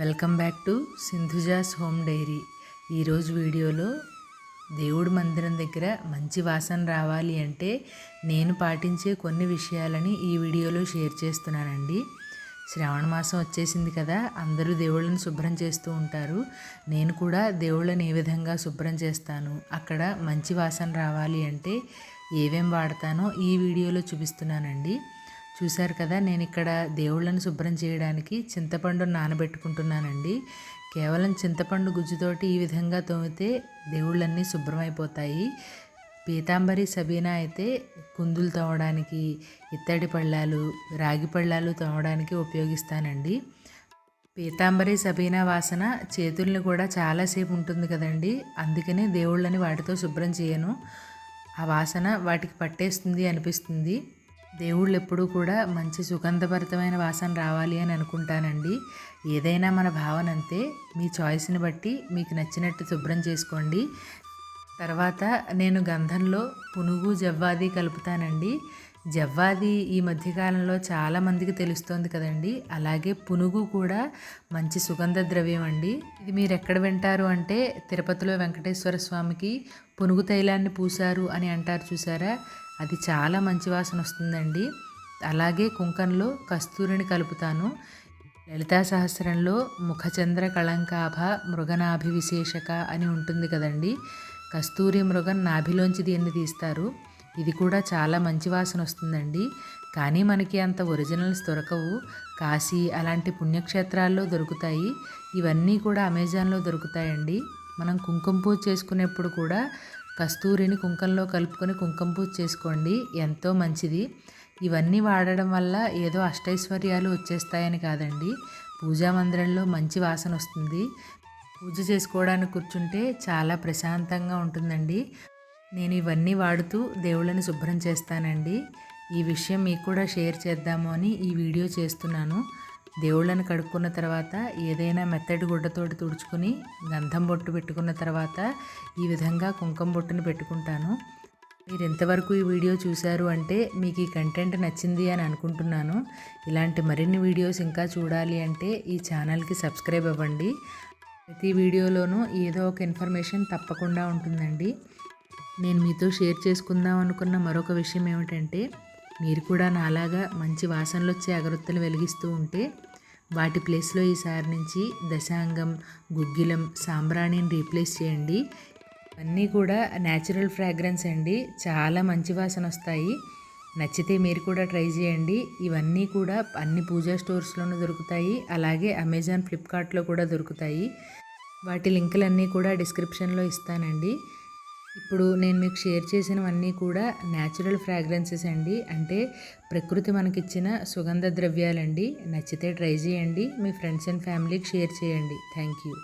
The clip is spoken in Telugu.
Welcome back to Sindhuja's home diary. ఈరోజు వీడియోలో దేవుడి మందిరం దగ్గర మంచి వాసన రావాలి అంటే నేను పాటించే కొన్ని విషయాలని ఈ వీడియోలో షేర్ చేస్తున్నానండి. శ్రావణ మాసం వచ్చేసింది కదా అందరూ దేవుళ్ళని శుభ్రం చేస్తూ ఉంటారు. నేను కూడా దేవుళ్ళని ఏ విధంగా శుభ్రం చేస్తాను అక్కడ మంచి వాసన రావాలి అంటే ఏమేం వాడతానో ఈ వీడియోలో చూపిస్తున్నానండి. చూశారు కదా నేను ఇక్కడ దేవుళ్ళని శుభ్రం చేయడానికి చింతపండు నానబెట్టుకుంటున్నానండి. కేవలం చింతపండు గుజ్జుతోటి ఈ విధంగా తోమితే దేవుళ్ళన్నీ శుభ్రమైపోతాయి. పీతాంబరి సబీనా అయితే కుందులు తోమడానికి ఇత్తడి పళ్ళాలు రాగి పళ్ళాలు తోమడానికి ఉపయోగిస్తానండి. పీతాంబరి సబీనా వాసన చేతుల్ని కూడా చాలాసేపు ఉంటుంది కదండి అందుకనే దేవుళ్ళని వాటితో శుభ్రం చేయను. ఆ వాసన వాటికి పట్టేస్తుంది అనిపిస్తుంది. దేవుళ్ళు ఎప్పుడూ కూడా మంచి సుగంధభరితమైన వాసన రావాలి అని అనుకుంటానండి. ఏదైనా మన భావన అంతే మీ చాయిస్ని బట్టి మీకు నచ్చినట్టు శుభ్రం చేసుకోండి. తర్వాత నేను గంధంలో పునుగు జవ్వాది కలుపుతానండి. జవ్వాది ఈ మధ్యకాలంలో చాలామందికి తెలుస్తోంది కదండి. అలాగే పునుగు కూడా మంచి సుగంధ ద్రవ్యం అండి. ఇది మీరు ఎక్కడ వింటారు అంటే తిరుపతిలో వెంకటేశ్వర స్వామికి పునుగు తైలాన్ని పూశారు అని అంటారు చూసారా? అది చాలా మంచి వాసన వస్తుందండి. అలాగే కుంకంలో కస్తూరిని కలుపుతాను. లలితా సహస్రంలో ముఖచంద్ర కళంకాభ మృగనాభి విశేషక అని ఉంటుంది కదండి. కస్తూరి మృగం నాభిలోంచి దీన్ని తీస్తారు. ఇది కూడా చాలా మంచి వాసన వస్తుందండి. కానీ మనకి అంత ఒరిజినల్స్ దొరకవు. కాశీ అలాంటి పుణ్యక్షేత్రాల్లో దొరుకుతాయి. ఇవన్నీ కూడా అమెజాన్లో దొరుకుతాయండి. మనం కుంకుమ పూజ చేసుకునేప్పుడు కూడా కస్తూరిని కుంకంలో కలుపుకొని కుంకుమ పూజ చేసుకోండి. ఎంతో మంచిది. ఇవన్నీ వాడడం వల్ల ఏదో అష్టైశ్వర్యాలు వచ్చేస్తాయని కాదండి. పూజా మందిరంలో మంచి వాసన వస్తుంది. పూజ చేసుకోవడానికి కూర్చుంటే చాలా ప్రశాంతంగా ఉంటుందండి. నేను ఇవన్నీ వాడుతూ దేవుళ్ళని శుభ్రం చేస్తానండి. ఈ విషయం మీకు కూడా షేర్ చేద్దాము అని ఈ వీడియో చేస్తున్నాను. దేవుళ్ళని కడుక్కున్న తర్వాత ఏదైనా మెత్తటి గుడ్డతోటి తుడుచుకుని గంధం బొట్టు పెట్టుకున్న తర్వాత ఈ విధంగా కుంకుమ బొట్టుని పెట్టుకుంటాను. మీరు ఎంతవరకు ఈ వీడియో చూశారు అంటే మీకు ఈ కంటెంట్ నచ్చింది అని అనుకుంటున్నాను. ఇలాంటి మరిన్ని వీడియోస్ ఇంకా చూడాలి అంటే ఈ ఛానల్కి సబ్స్క్రైబ్ అవ్వండి. ప్రతి వీడియోలోనూ ఏదో ఒక ఇన్ఫర్మేషన్ తప్పకుండా ఉంటుందండి. నేను మీతో షేర్ చేసుకుందాం అనుకున్న మరొక విషయం ఏమిటంటే మీరు కూడా నాలాగా మంచి వాసనలు వచ్చే అగరొత్తులు వెలిగిస్తూ ఉంటే వాటి ప్లేస్లో ఈసారి నుంచి దశాంగం గుగ్గిలం సాంబ్రాణిని రీప్లేస్ చేయండి. అన్నీ కూడా న్యాచురల్ ఫ్రాగ్రెన్స్ అండి. చాలా మంచి వాసన వస్తాయి నచ్చితే మీరు కూడా ట్రై చేయండి. ఇవన్నీ కూడా అన్ని పూజా స్టోర్స్లోనూ దొరుకుతాయి. అలాగే అమెజాన్ ఫ్లిప్కార్ట్లో కూడా దొరుకుతాయి. వాటి లింకులన్నీ కూడా డిస్క్రిప్షన్లో ఇస్తానండి. ఇప్పుడు నేను మీకు షేర్ చేసినవన్నీ కూడా న్యాచురల్ ఫ్రాగ్రెన్సెస్ అండి. అంటే ప్రకృతి మనకిచ్చిన సుగంధ ద్రవ్యాలండి. నచ్చితే ట్రై చేయండి. మీ ఫ్రెండ్స్ అండ్ ఫ్యామిలీకి షేర్ చేయండి. Thank you.